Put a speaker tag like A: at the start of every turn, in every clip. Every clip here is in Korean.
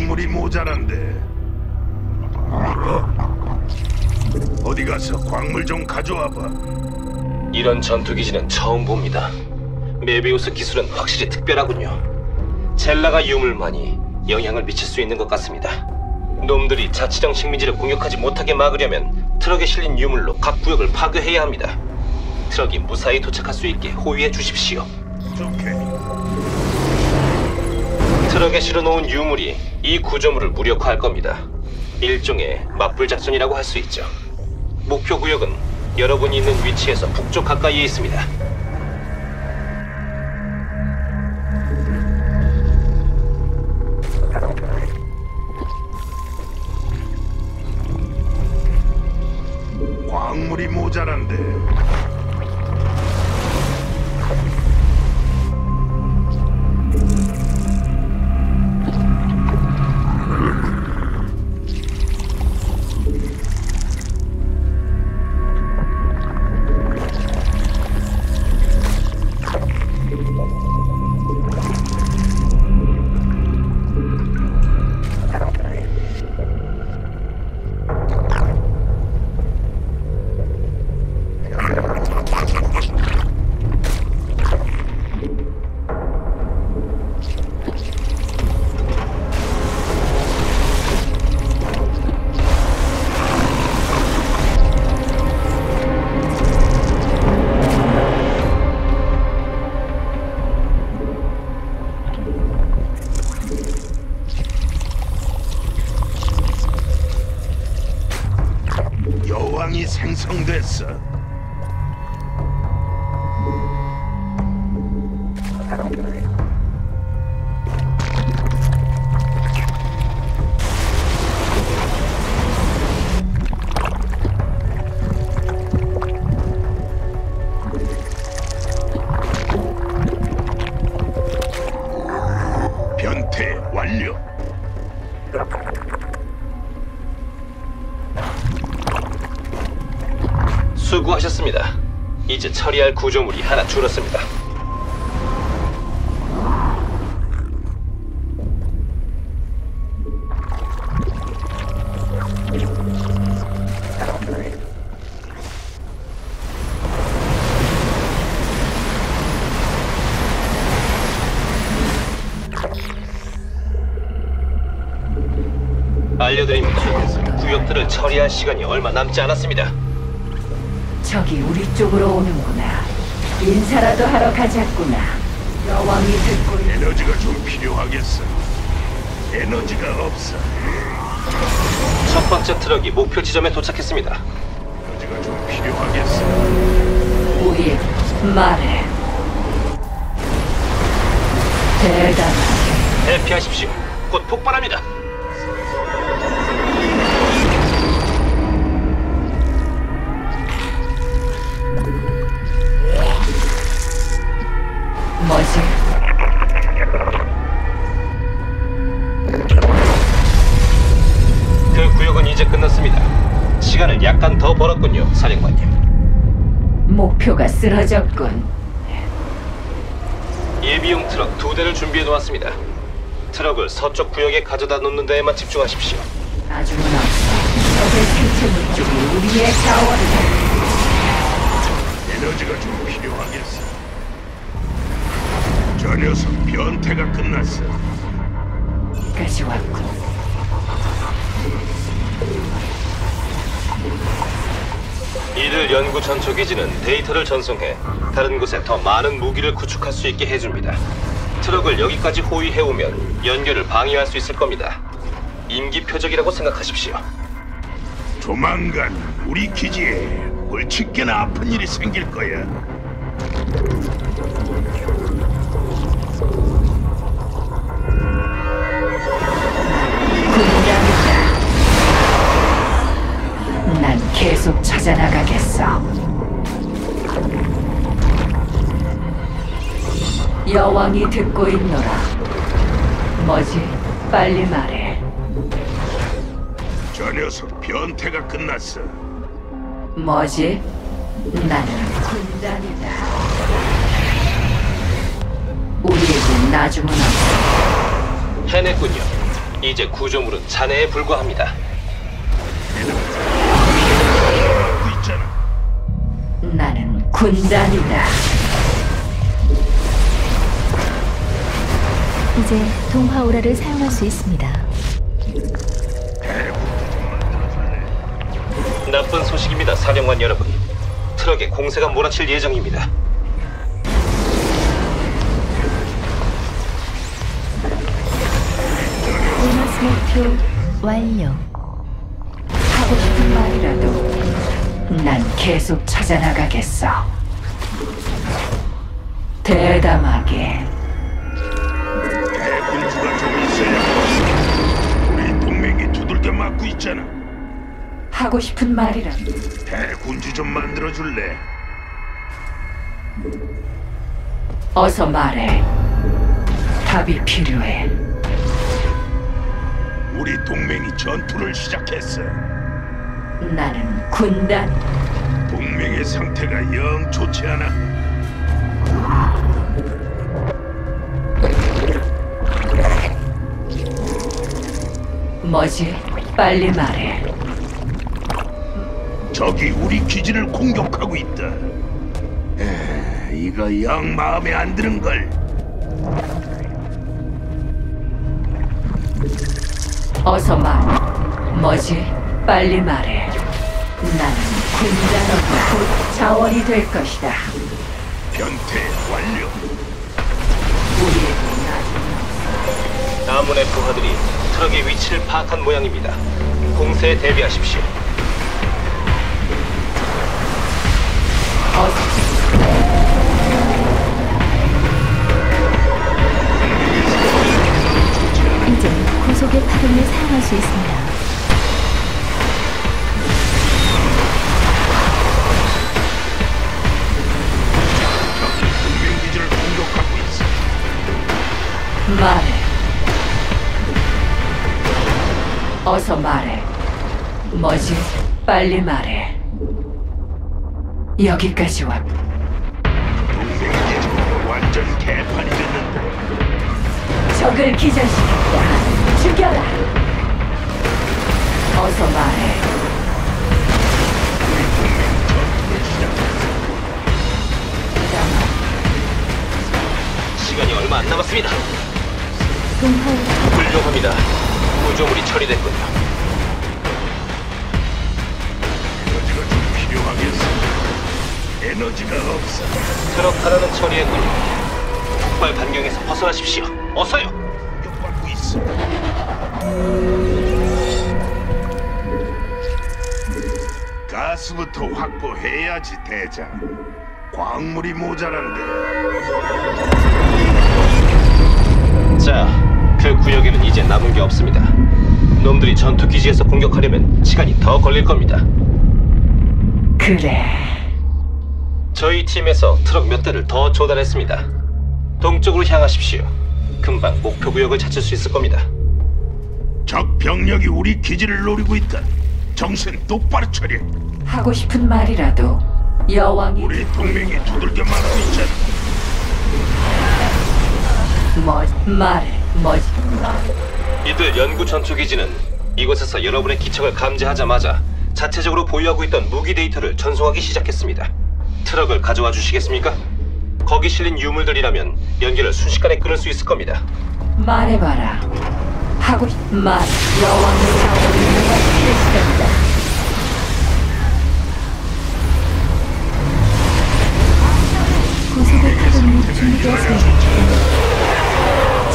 A: 좀 광물이 모자란데. 어디 가서 광물 좀 가져와봐.
B: 이런 전투 기지는 처음 봅니다. 메비우스 기술은 확실히 특별하군요. 젤라가 유물만이 영향을 미칠 수 있는 것 같습니다. 놈들이 자치령 식민지를 공격하지 못하게 막으려면 트럭에 실린 유물로 각 구역을 파괴해야 합니다. 트럭이 무사히 도착할 수 있게 호위해 주십시오.
A: 좋게.
B: 트럭에 실어놓은 유물이 이 구조물을 무력화할 겁니다. 일종의 맞불 작전이라고 할 수 있죠. 목표 구역은 여러분이 있는 위치에서 북쪽 가까이에 있습니다.
A: 광물이 모자란데.
B: 처리할 구조물이 하나 줄었습니다. 알려드립니다. 구역들을 처리할 시간이 얼마 남지 않았습니다.
C: 저기 우리 쪽으로 오는구나. 인사라도 하러 가자꾸나. 여왕이 듣고 있...
A: 에너지가 좀 필요하겠어. 에너지가 없어.
B: 첫 번째 트럭이 목표 지점에 도착했습니다.
A: 에너지가 좀 필요하겠어.
C: 우리 말해. 대담하게.
B: 대피하십시오. 곧 폭발합니다.
C: 뭐지?
B: 그 구역은 이제 끝났습니다. 시간을 약간 더 벌었군요, 사령관님.
C: 목표가 쓰러졌군.
B: 예비용 트럭 두 대를 준비해 놓았습니다. 트럭을 서쪽 구역에 가져다 놓는 데에만 집중하십시오.
C: 나중은 없어. 적의 생체물 쪽이 우리의 자원이다.
A: 에너지가 좀 필요하겠어. 저 녀석 변태가 끝났어.
C: 여기까지 왔군.
B: 이들 연구 전초 기지는 데이터를 전송해 다른 곳에 더 많은 무기를 구축할 수 있게 해줍니다. 트럭을 여기까지 호위해 오면 연결을 방해할 수 있을 겁니다. 임기 표적이라고 생각하십시오.
A: 조만간 우리 기지에 골칫게나 아픈 일이 생길 거야.
C: 여왕이 듣고 있노라. 뭐지? 빨리 말해.
A: 저 녀석 변태가 끝났어.
C: 뭐지? 나는 군단이다. 우리에겐 나중은 없어.
B: 해냈군요. 이제 구조물은 잔해에 불과합니다.
C: 나는 군단이다.
D: 이제 동화 오라를 사용할 수 있습니다.
B: 나쁜 소식입니다, 사령관 여러분. 트럭에 공세가 몰아칠 예정입니다.
D: 보너스 목표 완료.
C: 하고 싶은 말이라도 난 계속 찾아나가겠어. 대담하게
A: 두들겨 맞고 있잖아.
C: 하고 싶은 말이라도
A: 대군주 좀 만들어 줄래?
C: 어서 말해. 답이 필요해.
A: 우리 동맹이 전투를 시작했어.
C: 나는 군단
A: 동맹의 상태가 영 좋지 않아.
C: 뭐지? 빨리 말해.
A: 적이 우리 기지를 공격하고 있다. 에, 이거 영 마음에 안 드는 걸.
C: 어서 말. 뭐지? 빨리 말해. 나는 군단으로 곧 자원이 될 것이다.
A: 변태 완료.
C: 우리에게
B: 아문의 부하들이 트럭의 위치를 파악한 모양입니다. 공세에 대비하십시오.
D: 이제 고속의 파동을 사용할 수 있습니다.
C: 말해. 어서 말해. 뭐지? 빨리 말해. 여기까지 왔.
A: 완전 개판이 됐는데.
C: 적을 기절시켰다. 죽여라. 어서 말해.
B: 시간이 얼마 안 남았습니다. 훌륭합니다. 구조물이 처리됐군요.
A: 에너지가 좀 필요하겠어. 에너지가 없어.
B: 트럭 하나는 처리했군요. 폭발 반경에서 벗어나십시오. 어서요.
A: 공격받고 있어. 가스부터 확보해야지 대장. 광물이 모자란데.
B: 자, 그 이제 남은 게 없습니다. 놈들이 전투 기지에서 공격하려면 시간이 더 걸릴 겁니다.
C: 그래.
B: 저희 팀에서 트럭 몇 대를 더 조달했습니다. 동쪽으로 향하십시오. 금방 목표 구역을 찾을 수 있을 겁니다.
A: 적 병력이 우리 기지를 노리고 있다. 정신 똑바로 차려.
C: 하고 싶은 말이라도 여왕이
A: 우리 동맹이 두들겨 맞고 있잖아.
C: 뭐 말해. 뭐지?
B: 이들 연구 전투 기지는 이곳에서 여러분의 기척을 감지하자마자 자체적으로 보유하고 있던 무기 데이터를 전송하기 시작했습니다. 트럭을 가져와 주시겠습니까? 거기 실린 유물들이라면 연기를 순식간에 끊을 수 있을 겁니다.
C: 말해봐라. 하고 싶 말. 여왕의 자원이 내가 필수단다.
D: 고속의 파동이 준비되었습니다.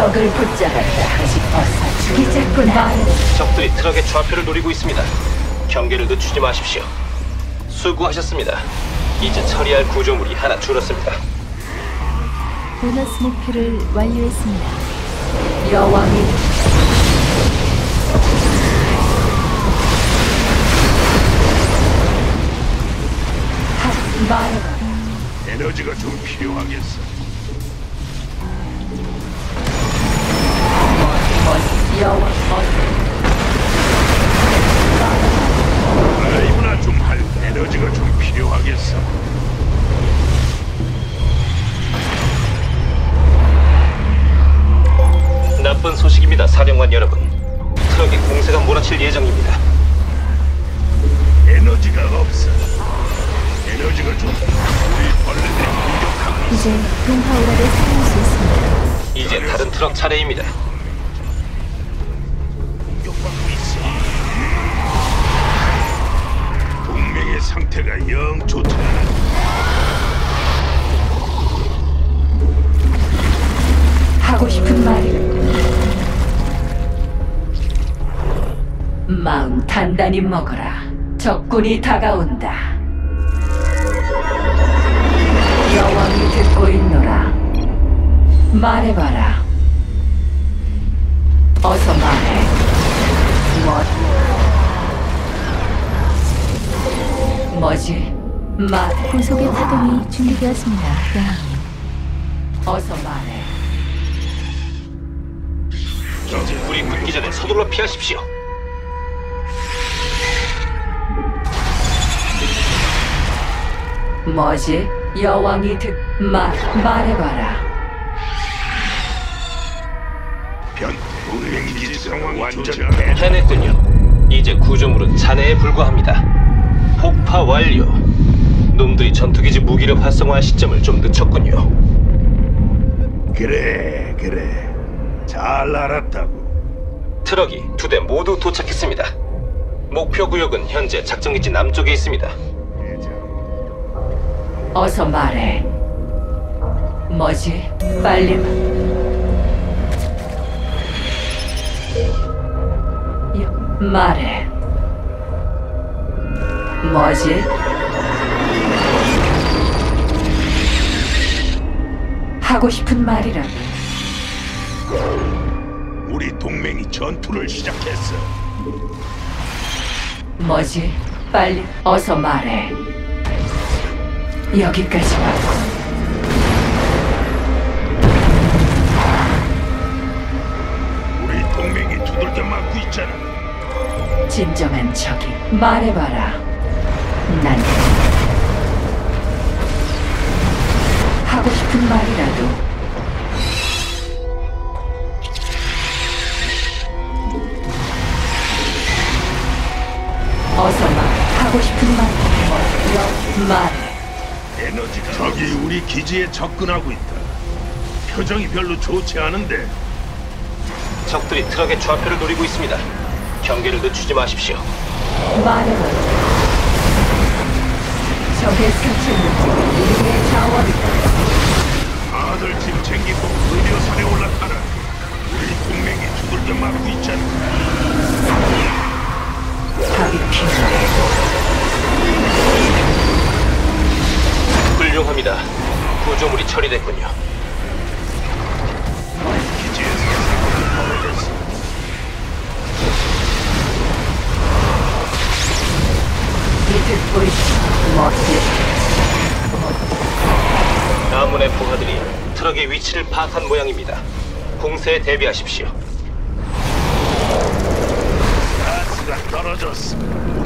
C: 적을 붙잡았다. 싶어서 죽이자꾼 말해.
B: 적들이 트럭의 좌표를 노리고 있습니다. 경계를 늦추지 마십시오. 수고하셨습니다. 이제 처리할 구조물이 하나 줄었습니다.
D: 보너스 목표를 완료했습니다.
C: 여왕이 하, 말해봐.
A: 에너지가 좀 필요하겠어.
D: 이제 동파오라를 사용할 수 있습니다.
B: 이제 다른 트럭 차례입니다.
A: 동맹의 상태가 영 좋지 않아.
C: 하고 싶은 말이라도 마음 단단히 먹어라 적군이 다가온다 말해봐라 어서 말해 뭐 뭐지 말해
D: 고속의 파동이 준비되었습니다. 여왕님.
C: 어서 말해
B: 이제 불이 붙기 전에 서둘러 피하십시오.
C: 뭐지? 여왕이 듣... 말... 말해봐라.
A: 변 동맹 기지 상황 완전 대.
B: 해냈군요. 이제 구조물은 잔해에 불과합니다. 폭파 완료. 놈들이 전투기지 무기력 활성화 시점을 좀 늦췄군요.
A: 그래 그래 잘 알았다고.
B: 트럭이 두 대 모두 도착했습니다. 목표 구역은 현재 작전기지 남쪽에 있습니다.
C: 어서 말해. 뭐지? 빨리 말. 말해. 뭐지? 하고 싶은 말이라도
A: 우리 동맹이 전투를 시작했어.
C: 뭐지? 빨리 어서 말해. 여기까지만.
A: 우리 동맹이 두들겨 맞고 있잖아.
C: 진정한 적이 말해봐라. 난 하고 싶은 말이라도 어서 말 하고 싶은 말 여, 말해
A: 에너지가 적이 우리 기지에 접근하고 있다. 표정이 별로 좋지 않은데
B: 적들이 트럭의 좌표를 노리고 있습니다. 경계를 늦추지 마십시오.
C: 말해봐라 적의 사체 물질이 우리의 자원이다
A: 아들 짐 챙기고 의료선에 올라타라. 우리 동맹이 두들겨 맞고 있잖아.
B: 모양입니다. 공세에 대비하십시오.
A: 가스가 떨어졌어. 우리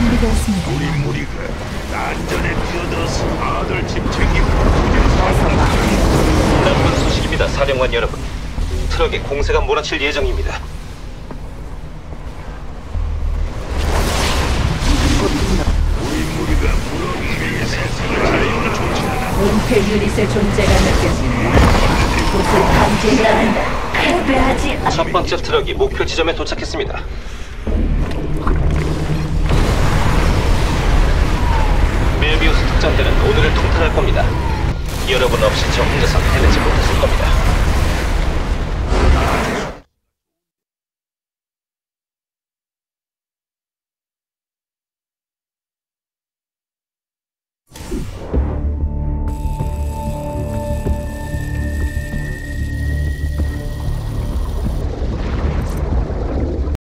D: 준비되었습니다.
A: 우리 무리가 난전에 뛰어들어서 아들 짐 챙기고
C: 말해.
B: 나쁜 소식입니다, 사령관 여러분. 트럭에 공세가 몰아칠 예정입니다.
A: 우리 무리가 세상을 자유로 좋지 않아.
C: 은폐 유닛의 존재가 느껴지네. 곳을 감지해야 한다. 패배하지 않-
B: 첫 번째 트럭이 목표 지점에 도착했습니다. 통틀할 겁니다. 여러분 없이 저 혼자서 해내지 못했을 겁니다.